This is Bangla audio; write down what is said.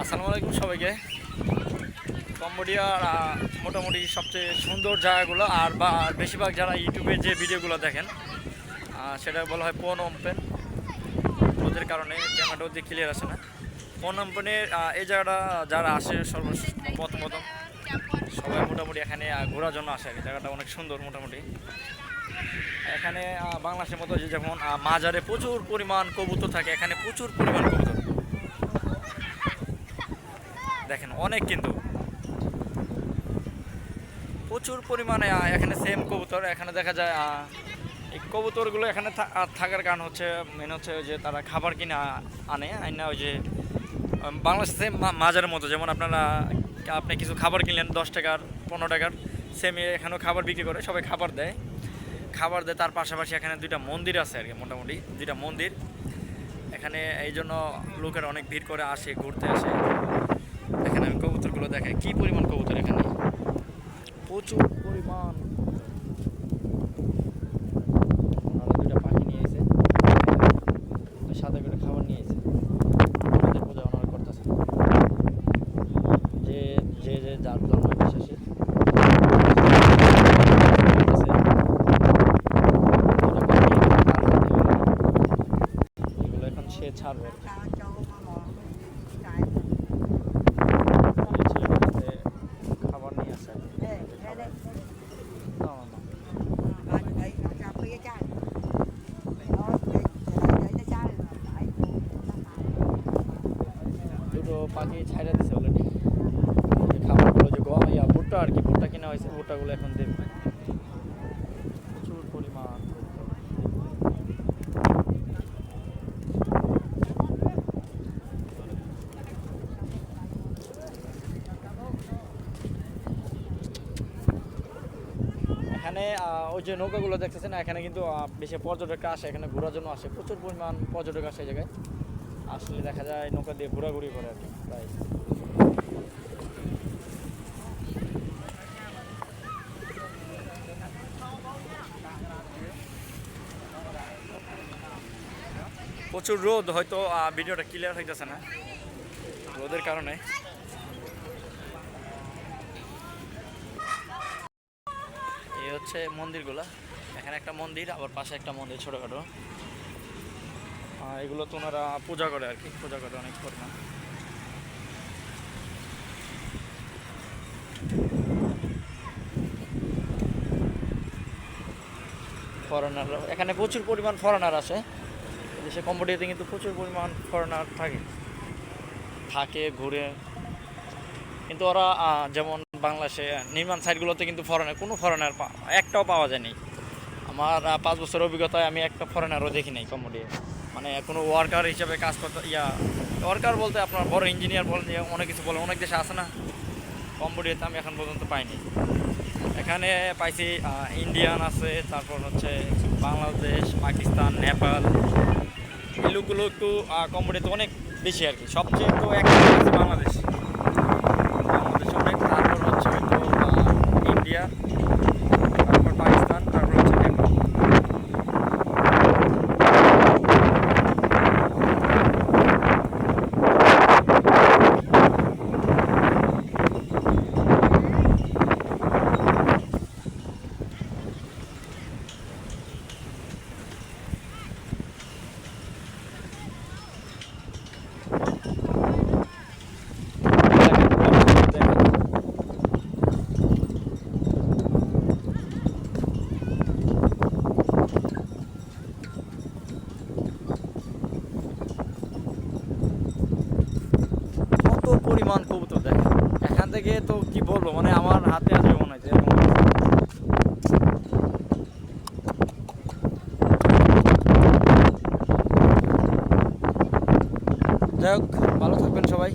আসসালামু আলাইকুম সবাইকে। কম্বোডিয়ার মোটামুটি সবচেয়ে সুন্দর জায়গাগুলো আর বা বেশিরভাগ যারা ইউটিউবে যে ভিডিওগুলো দেখেন সেটা বলা হয় পোন ওম্পেন। ওদের কারণে ক্যামেরাটা ওদের ক্লিয়ার আসে না। পোন ওম্পেনের এই জায়গাটা যারা আসে সর্বপ্রথম প্রথম সবাই মোটামুটি এখানে ঘোরার জন্য আসে জায়গাটা অনেক সুন্দর মোটামুটি। এখানে বাংলাদেশের মতো যেমন মাজারে প্রচুর পরিমাণ কবুতর থাকে, এখানে প্রচুর পরিমাণ কবুতর। দেখেন, অনেক কিন্তু। প্রচুর পরিমাণে এখানে সেম কবুতর। এখানে দেখা যায় এই কবুতরগুলো এখানে থাকার কারণ হচ্ছে মেন হচ্ছে যে তারা খাবার কিনে আনে। আইনা ওই যে বাংলাদেশে সেম মাজারের মতো। যেমন আপনারা, আপনি কিছু খাবার কিনলেন, দশ টাকার, পনেরো টাকার সেম এখানেও খাবার বিক্রি করে, সবাই খাবার দেয়। খাবার দেয়, তার পাশাপাশি এখানে দুইটা মন্দির আছে আর কি, মোটামুটি। দুইটা মন্দির। এখানে এই জন্য লোকের অনেক ভিড় করে আসে, ঘুরতে আসে। এখানে আমি কবুতরগুলো দেখাই। কি পরিমাণ কবুতর এখানে? প্রচুর পরিমাণ। দুইটা পাখি নিয়ে এসে সাদা করে খাবার নিয়ে এসে ওনাদের পূজা ওনারা করতেছে। যে যে যে যার এগুলো এখন সে ছাড়বে। পাখি ছাইড়া দিছে অলরেডি খাবারগুলো যে গম ইয়া ভুট্টা আর কি, ভুট্টা কিনা হয়েছে, ভুট্টাগুলো এখন দেবে। প্রচুর পরিমাণ। এখানে ওই যে নৌকাগুলো দেখতেছেন এখানে কিন্তু বেশি পর্যটক আসে, এখানে ঘোরার জন্য আসে, প্রচুর পরিমাণ পর্যটক আসে এই জায়গায়। আসলে দেখা যায় নৌকা দিয়ে ঘোরাঘুরি করে আর কি প্রায় প্রচুর রোদ, হয়তো ভিডিওটা ক্লিয়ার হয়ে হইতেছে না রোদের কারণে। এই হচ্ছে মন্দিরগুলা। এখানে একটা মন্দির, আবার পাশে একটা মন্দির ছোটোখাটো। এগুলো তো ওনারা পূজা করে আর কি, পূজা করে অনেক পরিমাণ ফরেনার এখানে প্রচুর পরিমাণ ফরেনার আসে দেশে কম্বোডিয়াতে কিন্তু প্রচুর পরিমাণ ফরেনার থাকে। থাকে, ঘুরে। কিন্তু ওরা যেমন বাংলাদেশে, নির্মাণ সাইটগুলোতে কিন্তু ফরেনার কোনো ফরেনার একটাও পাওয়া যায়নি। আমার পাঁচ বছরের অভিজ্ঞতায় আমি একটা ফরেনারও দেখি নাই কম্বোডিয়া মানে কোনো ওয়ার্কার হিসাবে কাজ করতে, ইয়া ওয়ার্কার বলতে আপনার বড় ইঞ্জিনিয়ার বলেন অনেক কিছু বলে অনেক দেশে আসে না? কম্বোডিয়াতে আমি এখন পর্যন্ত পাইনি। এখানে পাইছি ইন্ডিয়ান আছে, তারপর হচ্ছে বাংলাদেশ পাকিস্তান নেপাল এই লোকগুলো একটু কম্বোডিয়াতে অনেক বেশি আর কি। সবচেয়ে তো এক বাংলাদেশ অনেক তারপর হচ্ছে হয়তো আহ, ইন্ডিয়া তারপর পাকিস্তান তারপর হচ্ছে নেপাল কত পরিমাণ কবুতর দেখেন এখান থেকে তো কি বলব মানে আমার হাতে আসবে মনে হয়েছে যাই হোক, ভালো থাকবেন সবাই।